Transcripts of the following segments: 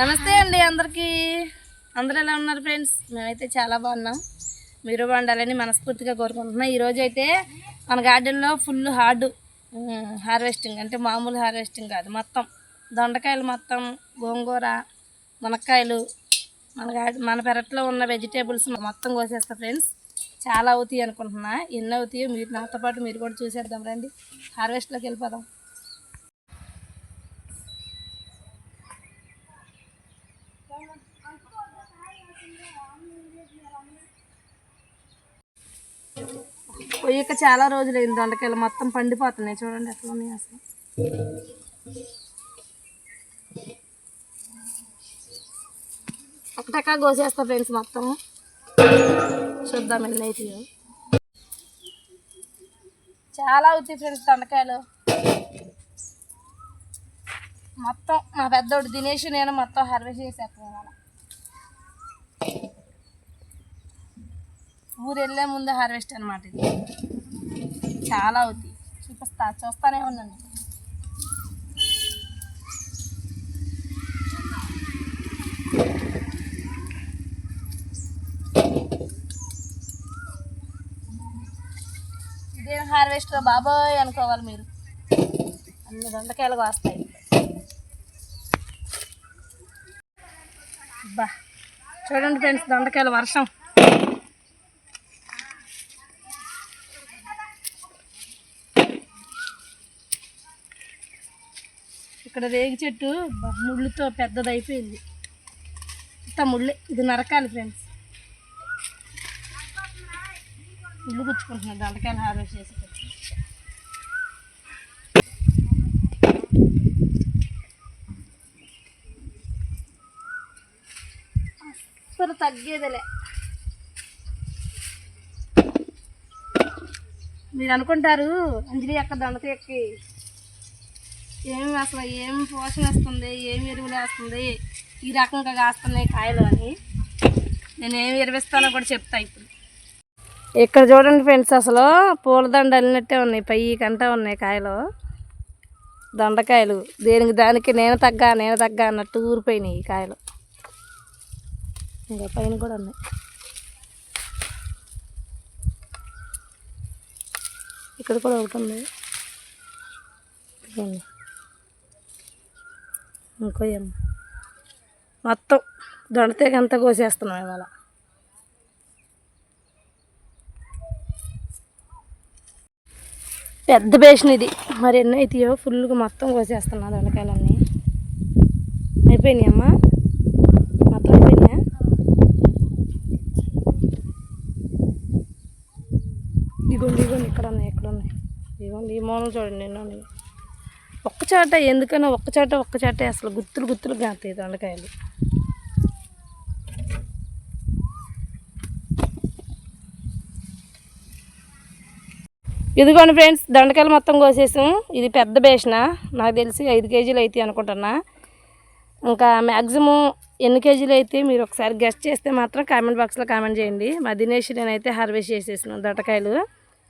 నమస్తే అండి అందరికీ. అందరూ ఎలా ఉన్నారు ఫ్రెండ్స్? మేమైతే చాలా బాగున్నాం. మీరు బాగుండాలని మనస్ఫూర్తిగా కోరుకుంటున్నాం. ఈరోజు అయితే మన గార్డెన్లో ఫుల్ హార్డ్ హార్వెస్టింగ్. అంటే మామూలు హార్వెస్టింగ్ కాదు మొత్తం. దొండకాయలు మొత్తం గోంగూర మునక్కాయలు మన గార్డెన్ మన పెరట్లో ఉన్న వెజిటేబుల్స్ మొత్తం కోసేస్తా ఫ్రెండ్స్. చాలా అవుతాయి అనుకుంటున్నా. ఎన్ని అవుతాయో మీరు నాతో పాటు మీరు కూడా చూసేద్దాం రండి. హార్వెస్ట్లోకి వెళ్ళిపోదాం. పోయాక చాలా రోజులైంది దొండకాయలు మొత్తం పండిపోతున్నాయి. చూడండి ఎట్లా ఉన్నాయి అసలు. ఒకటక్క కోసేస్తా ఫ్రెండ్స్ మొత్తం. చూద్దాం ఎన్ని అయితే చాలా అవుతాయి ఫ్రెండ్స్ దొండకాయలు. మొత్తం మా పెద్దోడు దినేష్ నేను మొత్తం హార్వెస్ట్ చేసేస్తాను ఊరు వెళ్ళే ముందు హార్వెస్ట్ అనమాట ఇది. చాలా అవుతాయి. చూపిస్తా చూస్తానే ఉండండి. ఇదేం హార్వెస్ట్ బాబోయ్ అనుకోవాలి మీరు. అన్ని దొండకాయలు వస్తాయి బా. చూడండి ఫ్రెండ్స్ దొండకాయలు వర్షం. ఇక్కడ రేగి చెట్టు ముళ్ళుతో పెద్దది అయిపోయింది ఇంత ముళ్ళే ఇది నరకాలి ఫ్రెండ్స్. ముళ్ళు గుచ్చుకుంటున్నాడు దండకాయలు హార్వెస్ట్ చేసేటప్పుడు. అస్సలు తగ్గేదిలే. మీరు అనుకుంటారు అంజలి అక్క దొండకాయకి ఏమి అసలు ఏం పోషణ వస్తుంది ఏమి ఎరువులు వేస్తుంది ఈ రకంగా కాస్తున్నాయి కాయలు అని నేను ఏమి ఎరువిస్తానో కూడా చెప్తా ఇప్పుడు. ఇక్కడ చూడండి ఫ్రెండ్స్ అసలు పూలదండ వెళ్ళినట్టే ఉన్నాయి పై కంటా ఉన్నాయి కాయలు. దొండకాయలు దేనికి దానికి నేను తగ్గ నేను తగ్గ అన్నట్టు ఊరిపోయినాయి ఈ కాయలు. ఇంకా పైన కూడా ఉన్నాయి. ఇక్కడ కూడా ఒకటి ఉంది. ఇంకో ఏం? మొత్తం దొండతీగ అంతా కోసేస్తున్నాం ఇవాళ. పెద్ద బేషన్ ఇది. మరి ఎన్ని అవుతాయో ఫుల్గా మొత్తం కోసేస్తున్నా దొండకాయలన్నీ. అయిపోయినాయమ్మా మొత్తం అయిపోయినాయా? ఇగోండి ఇగోండి ఇక్కడ ఉన్నాయి ఇక్కడ ఉన్నాయి ఇగోండి ఈ మూలం చూడండి ఎన్నో ఒక్కచాట ఎందుకన్నా చాట ఎందుకనో ఒక్క చాట అసలు గుత్తులు గుత్తులు కాస్తాయి దొండకాయలు. ఇదిగోండి ఫ్రెండ్స్ దొండకాయలు మొత్తం కోసేసాం. ఇది పెద్ద బేసిన నాకు తెలిసి ఐదు కేజీలు అయితే అనుకుంటున్నా. ఇంకా మ్యాక్సిమం ఎన్ని కేజీలు అయితే మీరు ఒకసారి గెస్ట్ చేస్తే మాత్రం కామెంట్ బాక్స్లో కామెంట్ చేయండి. మా దినేష్ నేనైతే హార్వెస్ట్ చేసేసాను దొండకాయలు.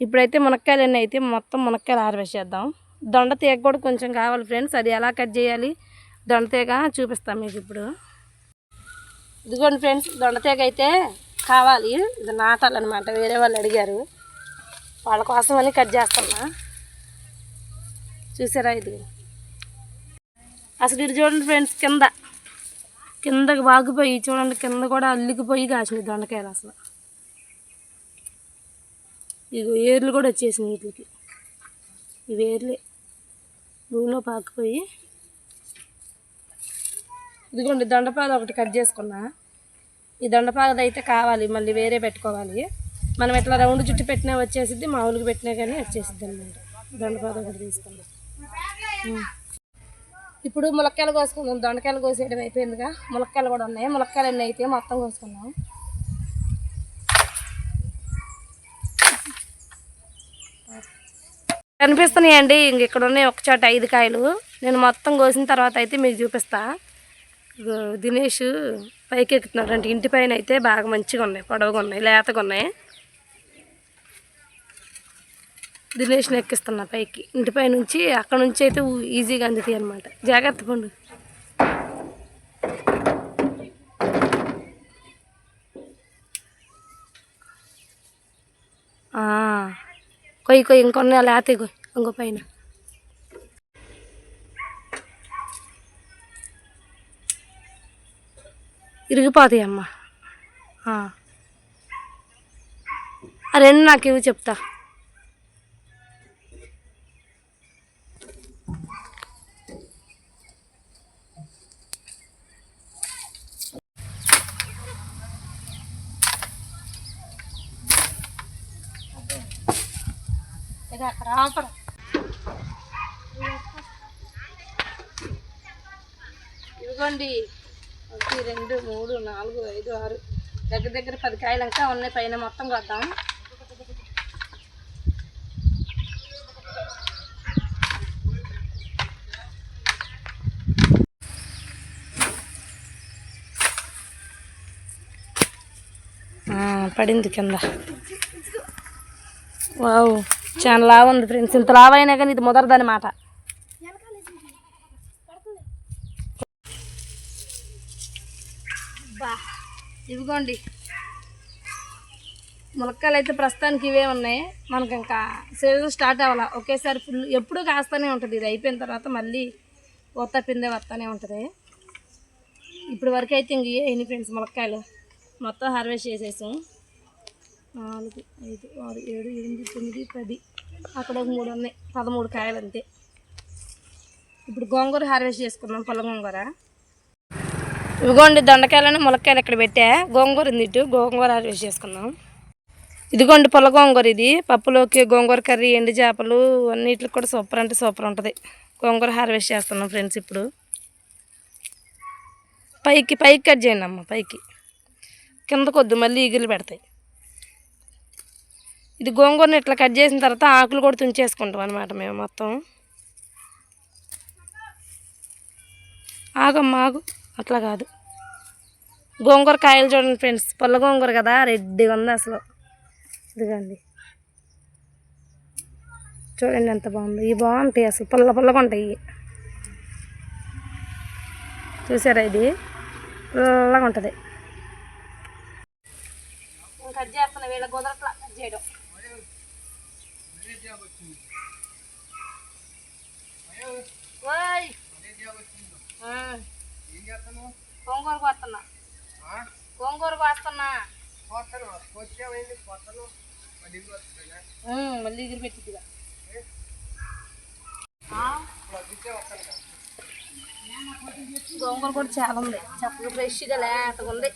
ఇప్పుడైతే మునక్కాయలన్నీ అయితే మొత్తం మునక్కాయలు హార్వెస్ట్ చేద్దాం. దొండ తీగ కూడా కొంచెం కావాలి ఫ్రెండ్స్. అది ఎలా కట్ చేయాలి? దొండ తీగ చూపిస్తాం మీకు ఇప్పుడు. ఇదిగోండి ఫ్రెండ్స్ దొండ తీగ అయితే కావాలి. ఇది నాటాలన్నమాట. వేరే వాళ్ళు అడిగారు. వాళ్ళ కోసం అని కట్ చేస్తున్నా. చూసారా ఇది? అసలు ఇది చూడండి ఫ్రెండ్స్ కింద. కిందకి బాగిపోయి చూడండి కింద కూడా అల్లికిపోయి కాసినాయి దొండకాయలు అసలు. ఇగో ఏర్లు కూడా వచ్చేసినాయి వీటికి. ఇవి ఏర్లే. భూమిలో పాకిపోయి. ఇదిగోండి దొండపాద ఒకటి కట్ చేసుకున్నా. ఈ దొండపాగది అయితే కావాలి మళ్ళీ వేరే పెట్టుకోవాలి. మనం ఇట్లా రౌండ్ చుట్టు పెట్టినా వచ్చేసిద్ది మామూలుగా పెట్టినా కానీ వచ్చేసిద్ది అనమాట దొండపాద ఒకటి తీసుకుందాం ఉమ్. ఇప్పుడు ములక్కాయలు కోసుకుందాం. దొండకాయలు కోసేయడం అయిపోయిందిగా. ములక్కాయలు కూడా ఉన్నాయి. ములక్కాయలు ఎన్ని అయితే మొత్తం కోసుకుందాం. కనిపిస్తున్నాయండి. ఇంక ఇక్కడ ఉన్నాయి ఒక చోట ఐదు కాయలు. నేను మొత్తం కోసిన తర్వాత అయితే మీకు చూపిస్తా. దినేష్ పైకి ఎక్కుతున్నాడు అంటే ఇంటి పైన అయితే బాగా మంచిగా ఉన్నాయి. పొడవుగా ఉన్నాయి. లేతగా ఉన్నాయి. దినేష్ని ఎక్కిస్తున్నా పైకి. ఇంటిపై నుంచి అక్కడ నుంచి అయితే ఈజీగా అందుతాయి అనమాట జాగ్రత్త పండు. కొయ్యి కొయ్యి. ఇంకొన్న లేతే కొయ్యి ఇంకో పైన. ఇరిగిపోతాయి అమ్మ. ఆ. రెండు నాకు ఇవి చెప్తా. అక్కడ ఆపడం ఇదిగోండి. ఒకటి రెండు మూడు నాలుగు ఐదు ఆరు. దగ్గర దగ్గర పది కాయలు ఇంకా ఉన్నాయి. పైన మొత్తం కొద్దాం. పడింది కింద. వావ్ చాలా లావు ఉంది ఫ్రెండ్స్. ఇంత లావైనా కానీ ఇది ముదరదనమాట ఇదిగోండి. ములక్కాయలు అయితే ప్రస్తుతానికి ఇవే ఉన్నాయి. మనకి ఇంకా సీజన్ స్టార్ట్ అవ్వాలా? ఒకేసారి ఫుల్ ఎప్పుడూ కాస్తూనే ఉంటుంది. ఇది అయిపోయిన తర్వాత మళ్ళీ కొత్త పిందే వస్తూనే ఉంటుంది. ఇప్పుడు వరకు అయితే ఇంక ఇవే ఫ్రెండ్స్ ములక్కాయలు. మొత్తం హార్వెస్ట్ చేసేసాం. నాలుగు ఐదు ఆరు ఏడు ఎనిమిది తొమ్మిది పది. అక్కడ ఒక మూడు ఉన్నాయి. పదమూడు కాయలు అంతే. ఇప్పుడు గోంగూర హార్వెస్ట్ చేసుకున్నాం పొల గోంగూర. ఇదిగోండి దొండకాయలను ములక్కాయలు ఇక్కడ పెట్టా. గోంగూర ఉంది ఇటు. గోంగూర హార్వెస్ట్ చేసుకున్నాం ఇదిగోండి పొల గోంగూర ఇది. పప్పులోకి గోంగూర కర్రీ ఎండు చేపలు అన్నిటికి కూడా సూపర్ అంటే సూపర్ ఉంటుంది. గోంగూర హార్వెస్ట్ చేస్తున్నాం ఫ్రెండ్స్ ఇప్పుడు. పైకి పైకి కట్ చేయండి అమ్మ పైకి. కింద కొద్ది మళ్ళీ ఈగిలు పెడతాయి. ఇది గోంగూరని ఇట్లా కట్ చేసిన తర్వాత ఆకులు కూడా తుంచేసుకుంటాం అనమాట మేము మొత్తం. ఆగమ్మ ఆగు. అట్లా కాదు. గోంగూర కాయలు చూడండి ఫ్రెండ్స్. పుల్ల గోంగూర కదా రెడ్డిగా ఉంది అసలు. ఇదిగోండి. చూడండి ఎంత బాగుంది. ఇవి బాగుంటాయి అసలు. పుల్ల పుల్లగా ఉంటాయి చూసారా ఇది? పుల్లగా ఉంటుంది. కట్ చేస్తున్నా వీళ్ళ కుదరట్లా కట్ చేయడం. ఓయ్. ఆ. గోంగూర కోస్తున్నా. గోంగూర కోస్తున్నా. ఉమ్, మళ్ళీ ఎగిరి పెట్టిద్దిగా. గోంగూర కూడా చాలా ఉంది. చక్కగా ఫ్రెష్గా లేతగా ఉంది.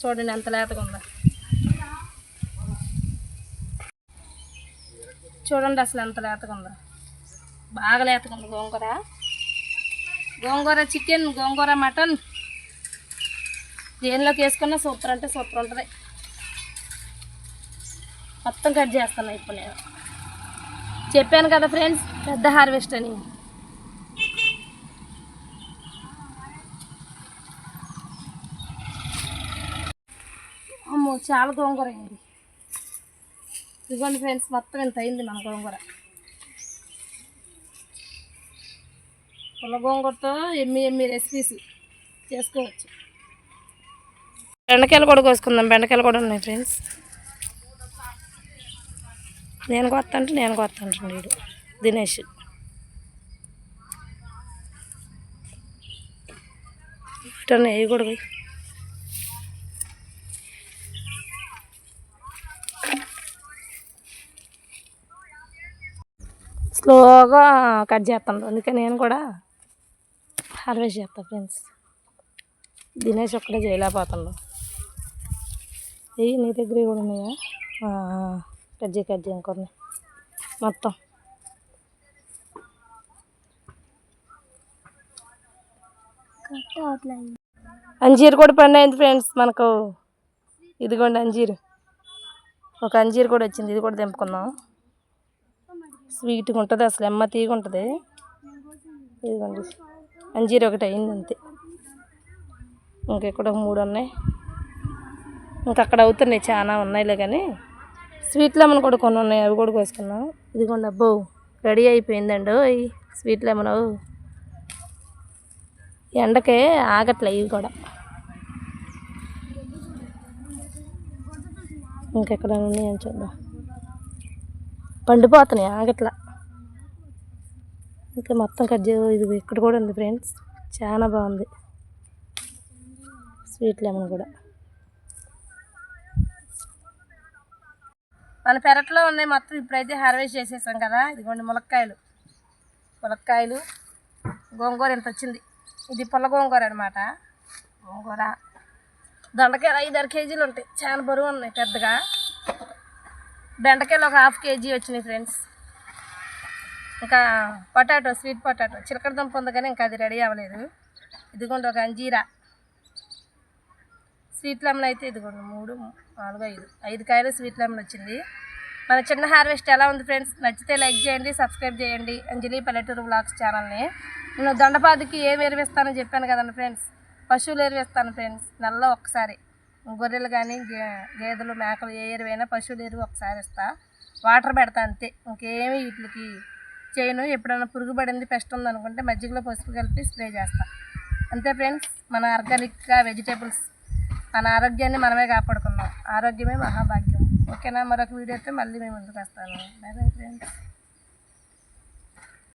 చూడండి ఎంత లేతగా ఉందో. చూడండి అసలు ఎంత లేతగా ఉందో. బాగా లేతగా ఉంది గోంగూర. గోంగూర చికెన్ గోంగూర మటన్. దేనిలోకి వేసుకున్నా సూపర్ అంటే సూపర్ ఉంటుంది. మొత్తం కట్ చేస్తాను ఇప్పుడు నేను. చెప్పాను కదా ఫ్రెండ్స్ పెద్ద హార్వెస్ట్ అని. అమ్మో చాలా గోంగూర అయింది ఇదిగోండి ఫ్రెండ్స్ మొత్తం ఇంత అయింది మన గోంగూర. పుల్ల గోంగూరతో ఎమ్మి ఎమ్మి రెసిపీస్ చేసుకోవచ్చు. బెండకాయలు కూడా కోసుకుందాం. బెండకాయలు కూడా ఉన్నాయి ఫ్రెండ్స్ నేను కొత్తంటే నేను కొత్త అంటున్నాడు దినేష్. ఇటన్నా కూడా స్లోగా కట్ చేస్తాను. అందుకే నేను కూడా హార్వెస్ట్ చేస్తా ఫ్రెండ్స్. దినేష్ ఒక్కడే చేయలేకపోతాడు ఏ నీ దగ్గర కూడా ఉన్నాయా? ఆ, కట్ చేయి కట్ ఇంకొన్ని. మొత్తం. అంజీరు కూడా పండు అయింది ఫ్రెండ్స్ మనకు. ఇదిగోండి అంజీరు. ఒక అంజీరు కూడా వచ్చింది ఇది కూడా తెంపుకుందాం. స్వీట్గా ఉంటుంది అసలు ఎమ్మ తీగ ఉంటుంది. ఇదిగోండి. అంజీర ఒకటి అయింది అంతే ఇంకెక్కడ ఒక మూడు ఉన్నాయి ఇంకా అక్కడ అవుతున్నాయి చాలా ఉన్నాయిలే కానీ. స్వీట్ లెమన్ కూడా కొన్ని ఉన్నాయి అవి కూడా కోసుకున్నాం ఇదిగోండి అబ్బో రెడీ అయిపోయిందండి. ఈ స్వీట్ లెమన్. ఎండకే ఆగట్లే ఇవి కూడా. ఇంకెక్కడ ఉన్నాయని చూద్దాం. పండిపోతున్నాయి ఆగట్లా. ఇంకా మొత్తం కట్ చే ఇది ఇక్కడ కూడా ఉంది ఫ్రెండ్స్. చాలా బాగుంది. స్వీట్ లెమన్ కూడా. మన పెరట్లో ఉన్నాయి మొత్తం. ఇప్పుడైతే హార్వెస్ట్ చేసేసాం కదా. ఇదిగోండి ములక్కాయలు. ములక్కాయలు. గోంగూర ఎంత వచ్చింది. ఇది పుల్ల గోంగూర అనమాట గోంగూర. దొండకాయలు ఐదారు కేజీలు ఉంటాయి. చాలా బరువు ఉన్నాయి పెద్దగా. బెండకాయలు ఒక హాఫ్ కేజీ వచ్చినాయి ఫ్రెండ్స్. ఇంకా పొటాటో స్వీట్ పొటాటో. చిలకడ దుంప ఉంది కానీ ఇంకా అది రెడీ అవ్వలేదు. ఇదిగోండి ఒక అంజీరా. స్వీట్ లెమన్ అయితే ఇదిగోండి మూడు నాలుగు ఐదు. ఐదు కాయలు స్వీట్ లెమన్ వచ్చింది. మన చిన్న హార్వెస్ట్ ఎలా ఉంది ఫ్రెండ్స్? నచ్చితే లైక్ చేయండి సబ్స్క్రైబ్ చేయండి. అంజలి పల్లెటూరు బ్లాగ్స్ ఛానల్ని. నేను దండపాదికి ఏం ఎరువిస్తానో చెప్పాను కదండి ఫ్రెండ్స్. పశువులు ఎరువిస్తాను ఫ్రెండ్స్. నెలలో ఒకసారి గొర్రెలు కానీ గే గేదెలు మేకలు ఏ ఎరువైనా పశువులు ఎరువు ఒకసారి ఇస్తా. వాటర్ పెడతా అంతే. ఇంకేమి వీటికి చేయను. ఎప్పుడైనా పురుగు పడింది పెస్ట్ ఉంది అనుకుంటే మజ్జిగలో పసుపు కలిపి స్ప్రే చేస్తా. అంతే ఫ్రెండ్స్ మన ఆర్గానిక్గా వెజిటేబుల్స్ మన ఆరోగ్యాన్ని మనమే కాపాడుకున్నాం ఆరోగ్యమే మహాభాగ్యం. ఓకేనా? మరొక వీడియోతో మళ్ళీ మేము ముందుకు వస్తాను. Bye bye friends.